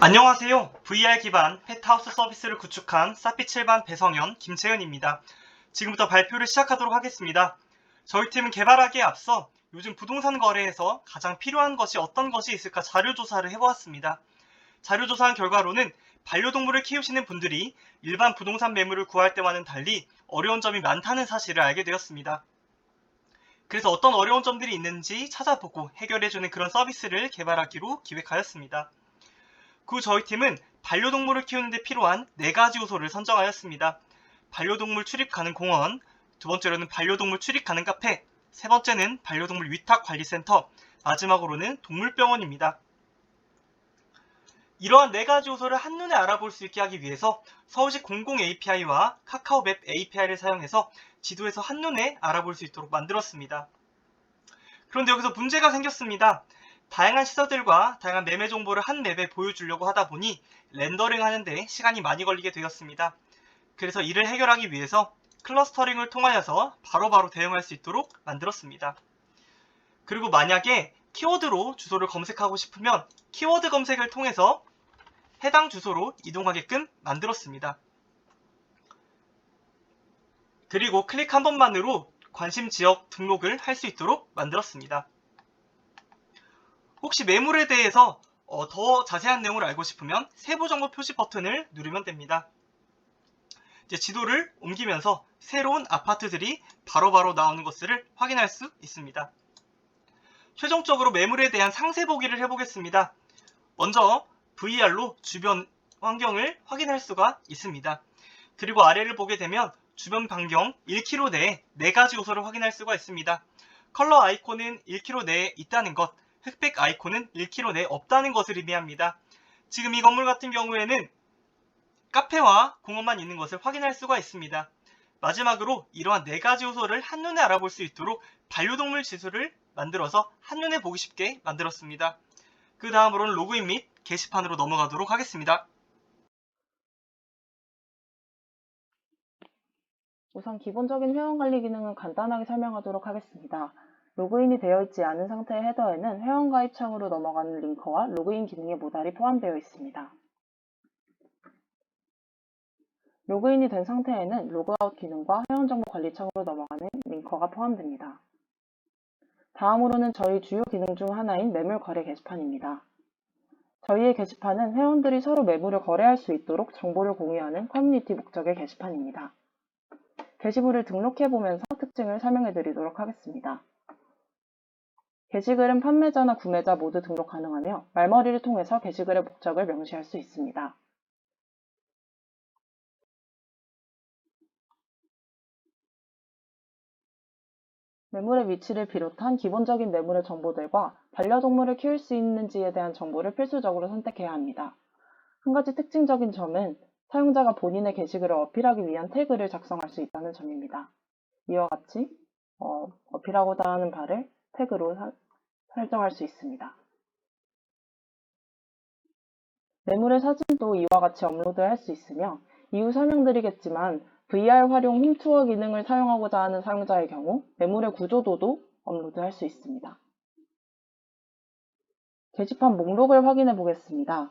안녕하세요. VR 기반 펫하우스 서비스를 구축한 사피 7반 배성현, 김채은입니다. 지금부터 발표를 시작하도록 하겠습니다. 저희 팀은 개발하기에 앞서 요즘 부동산 거래에서 가장 필요한 것이 어떤 것이 있을까 자료조사를 해보았습니다. 자료조사한 결과로는 반려동물을 키우시는 분들이 일반 부동산 매물을 구할 때와는 달리 어려운 점이 많다는 사실을 알게 되었습니다. 그래서 어떤 어려운 점들이 있는지 찾아보고 해결해주는 그런 서비스를 개발하기로 기획하였습니다. 그 저희 팀은 반려동물을 키우는 데 필요한 네 가지 요소를 선정하였습니다. 반려동물 출입 가능 공원, 두 번째로는 반려동물 출입 가능 카페, 세 번째는 반려동물 위탁 관리센터, 마지막으로는 동물병원입니다. 이러한 네 가지 요소를 한눈에 알아볼 수 있게 하기 위해서 서울시 공공 API와 카카오맵 API를 사용해서 지도에서 한눈에 알아볼 수 있도록 만들었습니다. 그런데 여기서 문제가 생겼습니다. 다양한 시설들과 다양한 매매 정보를 한 맵에 보여주려고 하다 보니 렌더링 하는데 시간이 많이 걸리게 되었습니다. 그래서 이를 해결하기 위해서 클러스터링을 통하여서 바로 바로 대응할 수 있도록 만들었습니다. 그리고 만약에 키워드로 주소를 검색하고 싶으면 키워드 검색을 통해서 해당 주소로 이동하게끔 만들었습니다. 그리고 클릭 한 번만으로 관심 지역 등록을 할 수 있도록 만들었습니다. 혹시 매물에 대해서 어, 더 자세한 내용을 알고 싶으면 세부 정보 표시 버튼을 누르면 됩니다. 이제 지도를 옮기면서 새로운 아파트들이 바로 바로 나오는 것을 확인할 수 있습니다. 최종적으로 매물에 대한 상세 보기를 해보겠습니다. 먼저 VR로 주변 환경을 확인할 수가 있습니다. 그리고 아래를 보게 되면 주변 반경 1km 내에 4가지 요소를 확인할 수가 있습니다. 컬러 아이콘은 1km 내에 있다는 것, 흑백 아이콘은 1km 내에 없다는 것을 의미합니다. 지금 이 건물 같은 경우에는 카페와 공원만 있는 것을 확인할 수가 있습니다. 마지막으로 이러한 네 가지 요소를 한눈에 알아볼 수 있도록 반려동물 지수를 만들어서 한눈에 보기 쉽게 만들었습니다. 그 다음으로는 로그인 및 게시판으로 넘어가도록 하겠습니다. 우선 기본적인 회원관리 기능은 간단하게 설명하도록 하겠습니다. 로그인이 되어 있지 않은 상태의 헤더에는 회원가입 창으로 넘어가는 링커와 로그인 기능의 모달이 포함되어 있습니다. 로그인이 된 상태에는 로그아웃 기능과 회원정보 관리 창으로 넘어가는 링커가 포함됩니다. 다음으로는 저희 주요 기능 중 하나인 매물 거래 게시판입니다. 저희의 게시판은 회원들이 서로 매물을 거래할 수 있도록 정보를 공유하는 커뮤니티 목적의 게시판입니다. 게시물을 등록해 보면서 특징을 설명해 드리도록 하겠습니다. 게시글은 판매자나 구매자 모두 등록 가능하며 말머리를 통해서 게시글의 목적을 명시할 수 있습니다. 매물의 위치를 비롯한 기본적인 매물의 정보들과 반려동물을 키울 수 있는지에 대한 정보를 필수적으로 선택해야 합니다. 한 가지 특징적인 점은 사용자가 본인의 게시글을 어필하기 위한 태그를 작성할 수 있다는 점입니다. 이와 같이 어, 어필하고자 하는 바를 태그로 사- 설정할 수 있습니다. 매물의 사진도 이와 같이 업로드할 수 있으며 이후 설명드리겠지만 VR 활용 홈투어 기능을 사용하고자 하는 사용자의 경우 매물의 구조도도 업로드할 수 있습니다. 게시판 목록을 확인해 보겠습니다.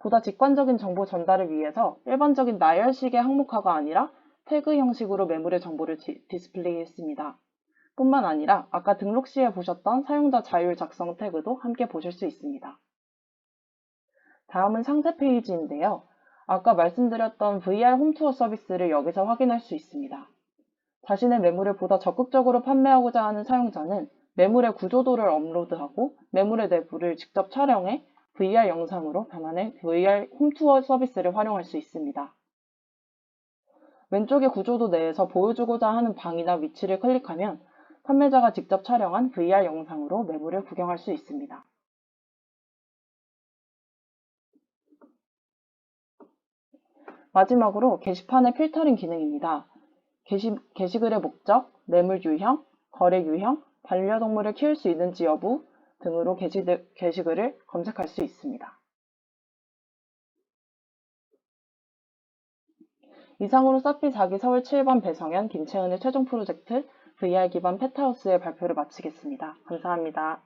보다 직관적인 정보 전달을 위해서 일반적인 나열식의 항목화가 아니라 태그 형식으로 매물의 정보를 디, 디스플레이했습니다. 뿐만 아니라 아까 등록 시에 보셨던 사용자 자율 작성 태그도 함께 보실 수 있습니다. 다음은 상세 페이지인데요. 아까 말씀드렸던 VR 홈투어 서비스를 여기서 확인할 수 있습니다. 자신의 매물을 보다 적극적으로 판매하고자 하는 사용자는 매물의 구조도를 업로드하고 매물의 내부를 직접 촬영해 VR 영상으로 변환해 VR 홈투어 서비스를 활용할 수 있습니다. 왼쪽의 구조도 내에서 보여주고자 하는 방이나 위치를 클릭하면 판매자가 직접 촬영한 VR 영상으로 매물을 구경할 수 있습니다. 마지막으로 게시판의 필터링 기능입니다. 게시, 게시글의 목적, 매물 유형, 거래 유형, 반려동물을 키울 수 있는지 여부 등으로 게시, 게시글을 검색할 수 있습니다. 이상으로 사피 4기 서울 7번 배성현, 김채은의 최종 프로젝트 VR 기반 펫하우스의 발표를 마치겠습니다. 감사합니다.